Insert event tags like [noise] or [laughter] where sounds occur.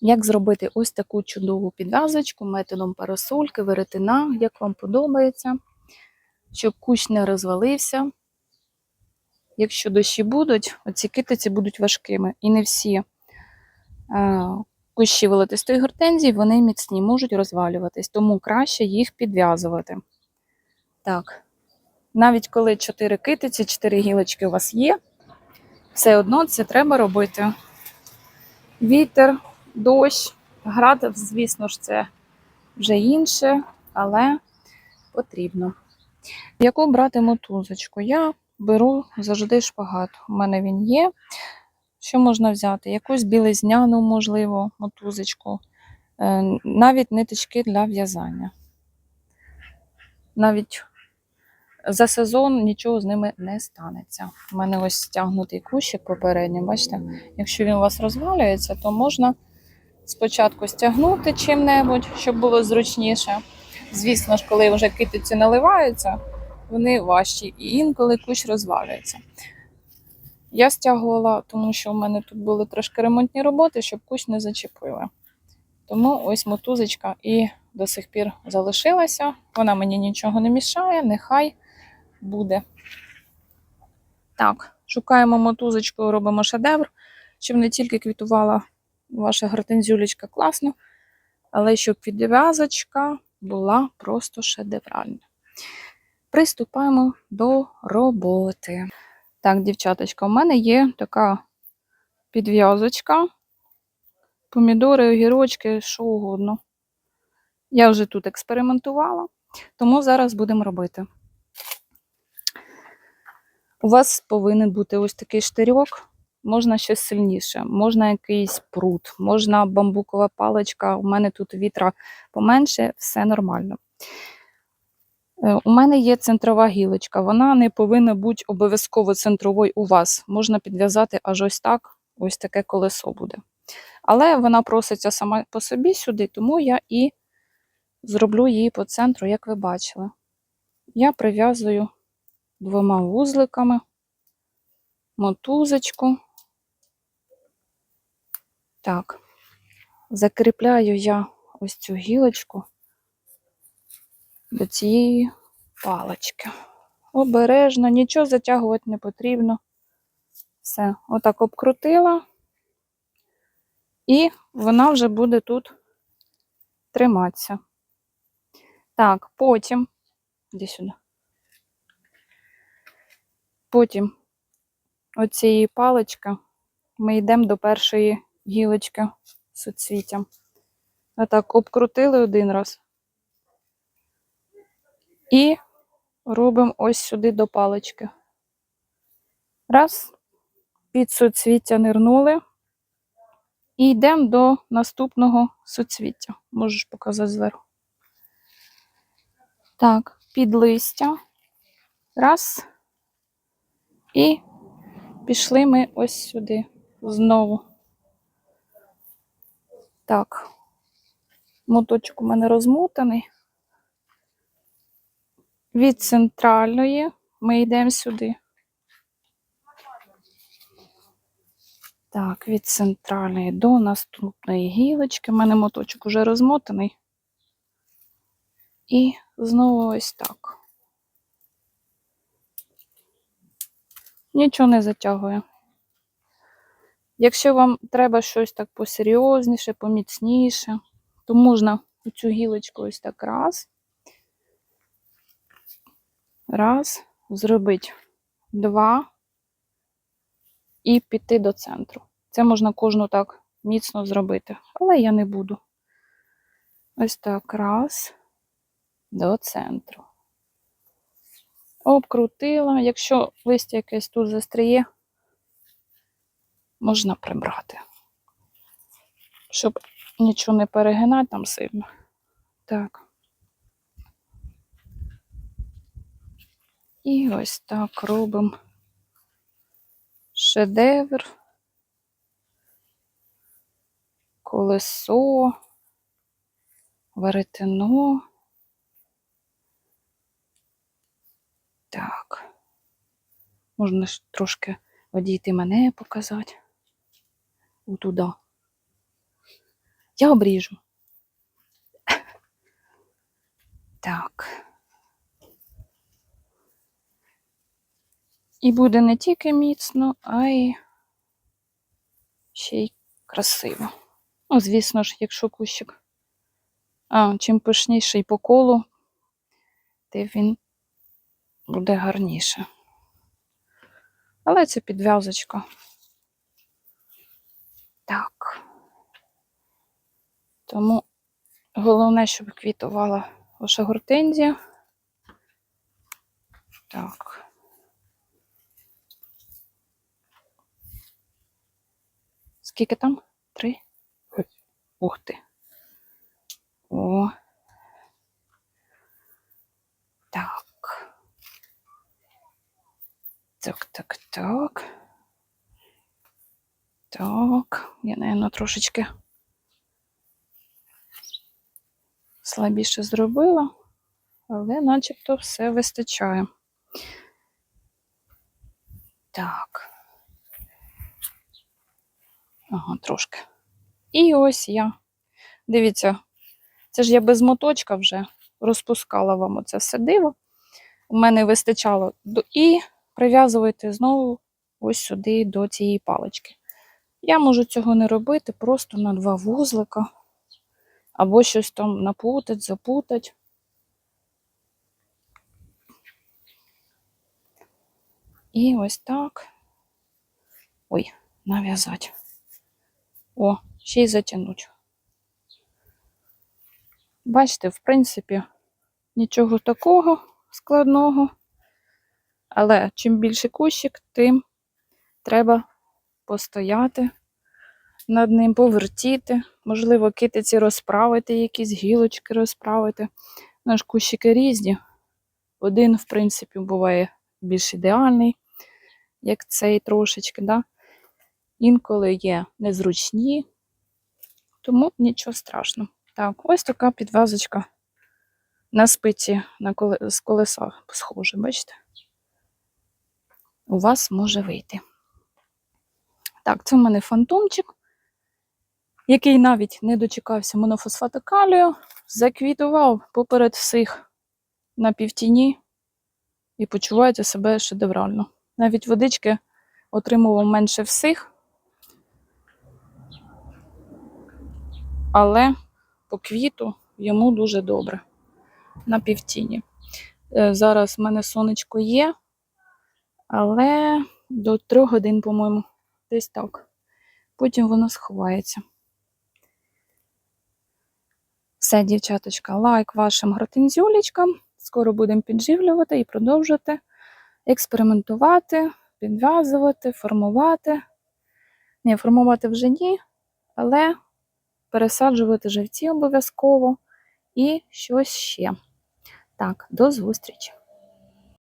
Як зробити ось таку чудову підв'язочку методом парасольки, веретена, як вам подобається, щоб кущ не розвалився. Якщо дощі будуть, оці китиці будуть важкими. І не всі е, кущі волотистої гортензії, вони міцні, можуть розвалюватись, тому краще їх підв'язувати. Так, навіть коли 4 китиці, 4 гілочки у вас є, все одно це треба робити. Вітер, дощ, град, звісно ж, це вже інше, але потрібно. Яку брати мотузочку? Я беру завжди шпагат. У мене він є. Що можна взяти? Якусь білизняну, можливо, мотузочку, Е, навіть ниточки для в'язання. Навіть за сезон нічого з ними не станеться. У мене ось стягнутий кущик попередній, бачите, якщо він у вас розвалюється, то можна спочатку стягнути чим-небудь, щоб було зручніше. Звісно ж, коли вже китиці наливаються, вони важчі і інколи кущ розвалюється. Я стягувала, тому що у мене тут були трошки ремонтні роботи, щоб кущ не зачепили. Тому ось мотузочка і до сих пір залишилася. Вона мені нічого не мішає, нехай буде. Так, шукаємо мотузочку, робимо шедевр, щоб не тільки квітувала ваша гортензюлечка класно, але щоб підв'язочка була просто шедевральна. Приступаємо до роботи. Так, дівчаточка, у мене є така підв'язочка. Помідори, огірочки, що угодно. Я вже тут експериментувала, тому зараз будемо робити. У вас повинен бути ось такий штирьок, можна щось сильніше, можна якийсь прут, можна бамбукова паличка. У мене тут вітра поменше, все нормально. Е, У мене є центрова гілочка, вона не повинна бути обов'язково центровою у вас. Можна підв'язати аж ось так, ось таке колесо буде. Але вона проситься сама по собі сюди, тому я і зроблю її по центру, як ви бачили. Я прив'язую двома вузликами мотузочку. Так, закріпляю я ось цю гілочку до цієї палочки. Обережно, нічого затягувати не потрібно. Все, отак обкрутила, і вона вже буде тут триматися. Так, потім, іди сюди. Потім оцієї палички ми йдемо до першої гілочки з суцвіттям. Отак обкрутили один раз. І робимо ось сюди до палички. Раз, під суцвіття нирнули. І йдемо до наступного суцвіття. Можеш показати зверху. Так, під листя. Раз. І пішли ми ось сюди знову. Так, моточок у мене розмотаний. Від центральної ми йдемо сюди. Так, від центральної до наступної гілочки. У мене моточок уже розмотаний. І знову ось так. Нічого не затягує. Якщо вам треба щось так посерйозніше, поміцніше, то можна цю гілочку ось так раз. Раз, зробити два і піти до центру. Це можна кожну так міцно зробити, але я не буду. Ось так, раз, до центру. Обкрутила. Якщо листя якесь тут застріє, можна прибрати. Щоб нічого не перегинати там сильно. Так. І ось так робимо шедевр, колесо, веретено. Так. Можна ж трошки одійти мене показати. Отуда. Я обріжу. [laughs] Так. І буде не тільки міцно, а й ще й красиво. Ну, звісно ж, якщо кущик. А, чим пишніший по колу, тим він буде гарніше. Але це підв'язочка. Так. Тому головне, щоб квітувала ваша гортензія. Так. Скільки там? Три? Ух ти. О. Так. Так, так, так. Так. Я, напевно, трошечки слабіше зробила, але начебто все вистачає. Так. Ага, трошки. І ось я. Дивіться, це ж я без моточка вже розпускала вам оце все диво. У мене вистачало. І прив'язуєте знову ось сюди до цієї палички. Я можу цього не робити, просто на два вузлика. Або щось там напутать, запутать. І ось так. Ой, нав'язати. О, ще й затягнуть. Бачите, в принципі, нічого такого складного. Але чим більше кущик, тим треба постояти над ним, повертіти. Можливо, китиці розправити, якісь гілочки розправити. Наш кущики різні. Один, в принципі, буває більш ідеальний, як цей трошечки. Да? Інколи є незручні, тому нічого страшного. Так, ось така підв'язочка на спиці на коле... з колеса схоже, бачите? У вас може вийти. Так, це в мене фантомчик, який навіть не дочекався монофосфату калію, заквітував поперед всіх на півтіні і почуваєте себе шедеврально. Навіть водички отримував менше всіх, але по квіту йому дуже добре на півтіні. Е, Зараз в мене сонечко є, але до трьох годин, по-моєму, десь так. Потім воно сховається. Все, дівчаточка, лайк вашим гортензюлечкам. Скоро будемо підживлювати і продовжувати експериментувати, підв'язувати, формувати. Ні, формувати вже ні, але пересаджувати живці обов'язково і щось ще. Так, до зустрічі!